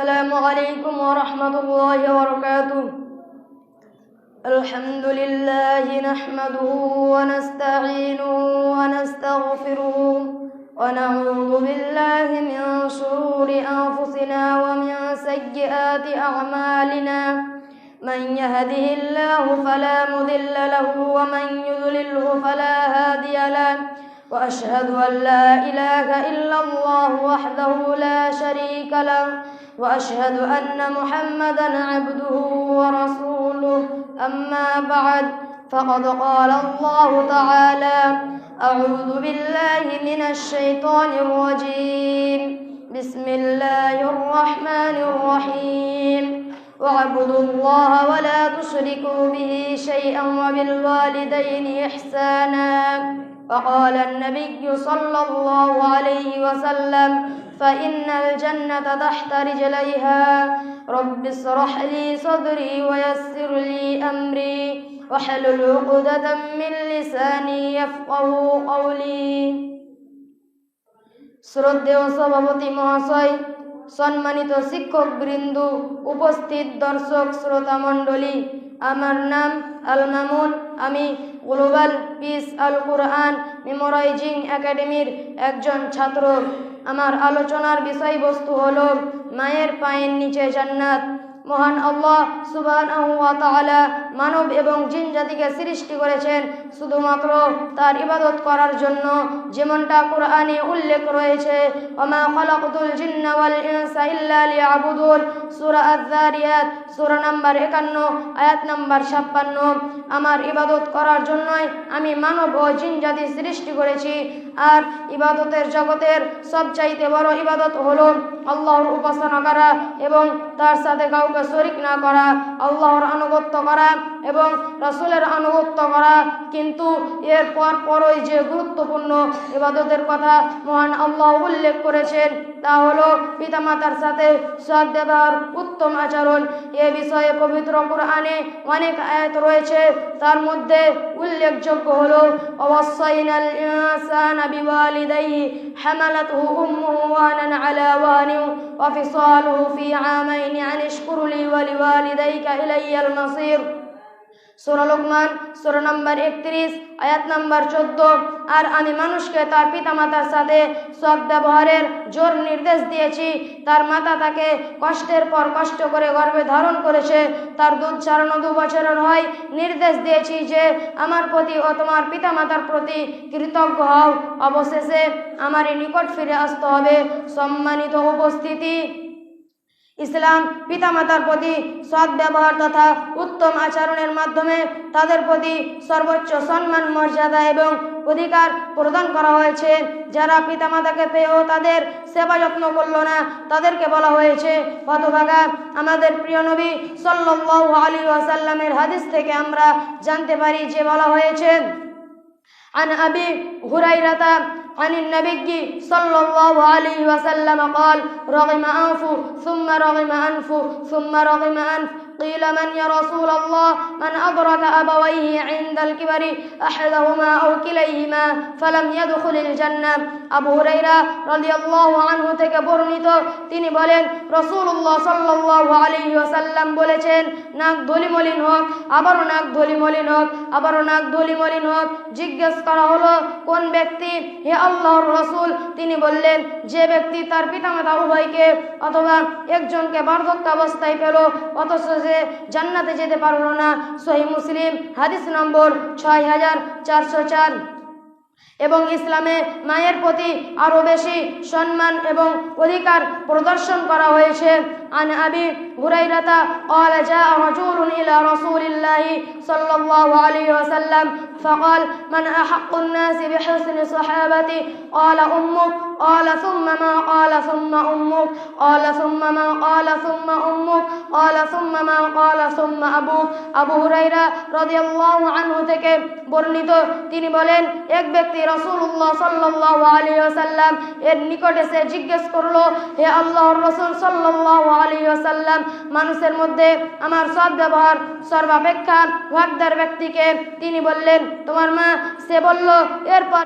السلام عليكم ورحمة الله وبركاته. الحمد لله نحمده ونستعينه ونستغفره ونعوذ بالله من شرور أنفسنا ومن سيئات أعمالنا. من يهده الله فلا مضل له ومن يضلله فلا هادي له. وأشهد أن لا إله إلا الله وحده لا شريك له. وأشهد أن محمدا عبده ورسوله. أما بعد فقد قال الله تعالى أعوذ بالله من الشيطان الرجيم. بسم الله الرحمن الرحيم. واعبدوا الله ولا تشركوا به شيئا وبالوالدين إحسانا. وقال النبي صلى الله عليه وسلم فإن الجنة تحت رجليها رب اشرح لي صدري ويسر لي أمري واحلل عقدة من لساني يفقه قولي শ্রদ্ধেয় সভাপতি মহাশয় সম্মানিত শিক্ষক বৃন্দ উপস্থিত দর্শক শ্রোতা মণ্ডলী আমার নাম আল মামুন আমি global peace Al Quran memorizing একাডেমির একজন ছাত্র। আমার আলোচনার বিষয়বস্তু হল, মায়ের পায়ের নিচে জান্নাত। মহান আল্লাহ সুবান মানব এবং জিন জাতিকে সৃষ্টি করেছেন শুধুমাত্র তার ইবাদত করার জন্য, যেমনটা কোরআনে উল্লেখ রয়েছে, ওমা খালাকতুল জিন্না ওয়াল ইনসা ইল্লা লিয়াবুদুন সূরা আয-যারিয়াত সূরা নাম্বার 51 আয়াত নাম্বার 56 আমার ইবাদত করার জন্যই আমি মানব ও জিন জাতি সৃষ্টি করেছি। আর ইবাদতের জগতের সবচাইতে বড় ইবাদত হলো আল্লাহর উপাসনা করা এবং তার সাথে কাউকে শরিক না করা, আল্লাহর আনুগত্য করা এবং রাসূলের আনুগত্য করা। কিন্তু এর পর পরই যে গুরুত্বপূর্ণ ইবাদতের কথা মহান আল্লাহ উল্লেখ করেছেন তা হলো পিতামাতার সাথে সৎ ব্যবহার, উত্তম আচরণ। এ বিষয়ে পবিত্র কোরআনে অনেক আয়াত রয়েছে। তার মধ্যে উল্লেখযোগ্য হল অবশ্যইনাল بوالديه حملته أمه وأنا على وان وفصاله في عامين أن اشكر لي ولوالديك إلي المصير. সূরা লোকমান, সূরা নম্বর একত্রিশ, আয়াত নম্বর চোদ্দ। আর আমি মানুষকে তার পিতামাতার সাথে সব ব্যবহারের জোর নির্দেশ দিয়েছি। তার মাতা তাকে কষ্টের পর কষ্ট করে গর্ভে ধারণ করেছে। তার দুধ ছাড়ানো দু বছরের হয়। নির্দেশ দিয়েছি যে, আমার প্রতি ও তোমার পিতামাতার প্রতি কৃতজ্ঞ হও। অবশেষে আমারই নিকট ফিরে আসতে হবে। সম্মানিত উপস্থিতি। ইসলাম পিতামাতার প্রতি সৎ ব্যবহার তথা উত্তম আচরণের মাধ্যমে তাদের প্রতি সর্বোচ্চ সম্মান মর্যাদা এবং অধিকার প্রদান করা হয়েছে যারা পিতামাতাকে পেয়েও তাদের সেবা যত্ন করল না তাদেরকে বলা হয়েছে হতভাগা আমাদের প্রিয় নবী সাল্লাল্লাহু আলী ওয়াসাল্লামের হাদিস থেকে আমরা জানতে পারি যে বলা হয়েছে عن أبي هريرة عن النبي صلى الله عليه وسلم قال رغم أنفه ثم رغم أنفه ثم رغم أنف قيل من يا رسول الله من أدرك أبويه عند الكبر أحدهما أو كليهما فلم يدخل الجنة আবু হুরাইরা রাদিয়াল্লাহু আনহু থেকে বর্ণিত তিনি বলেন রাসূলুল্লাহ সাল্লাল্লাহু আলাইহি ওয়াসাল্লাম বলেছেন নাক ধলি মলিন হোক আবারও নাক ধলি মলিন হোক আবারও নাক ধলি মলিন হোক জিজ্ঞেস করা হলো কোন ব্যক্তি হে আল্লাহর রসুল তিনি বললেন যে ব্যক্তি তার পিতামাতা উভয়কে অথবা একজনকে বার্ধক্যাবস্থায় পেল অথচ যে জান্নাতে যেতে পারল না। সহি মুসলিম, হাদিস নম্বর ছয় হাজার চারশো চার। এবং ইসলামে মায়ের প্রতি আরও বেশি সম্মান এবং অধিকার প্রদর্শন করা হয়েছে। عن أبي هريرة قال جاء رجل إلى رسول الله صلى الله عليه وسلم فقال من أحق الناس بحسن صحابتي قال أمك قال ثم ما قال ثم أمك قال ثم ما قال ثم أمك قال ثم ما قال ثم أبوك আবু হুরাইরা রাদিয়াল্লাহু আনহু থেকে বর্ণিত তিনি বলেন এক ব্যক্তি রাসূলুল্লাহ সাল্লাল্লাহু আলাইহি ওয়াসাল্লাম এর নিকটে সে জিজ্ঞেস করলো হে আল্লাহর রাসূল সাল্লাল্লাহু আলাইহি ওয়াসাল্লাম, মানুষের মধ্যে আমার সব ব্যবহার, সর্বাপেক্ষা হকদার ব্যক্তিকে তিনি বললেন, তোমার মা? সে বলল, এরপর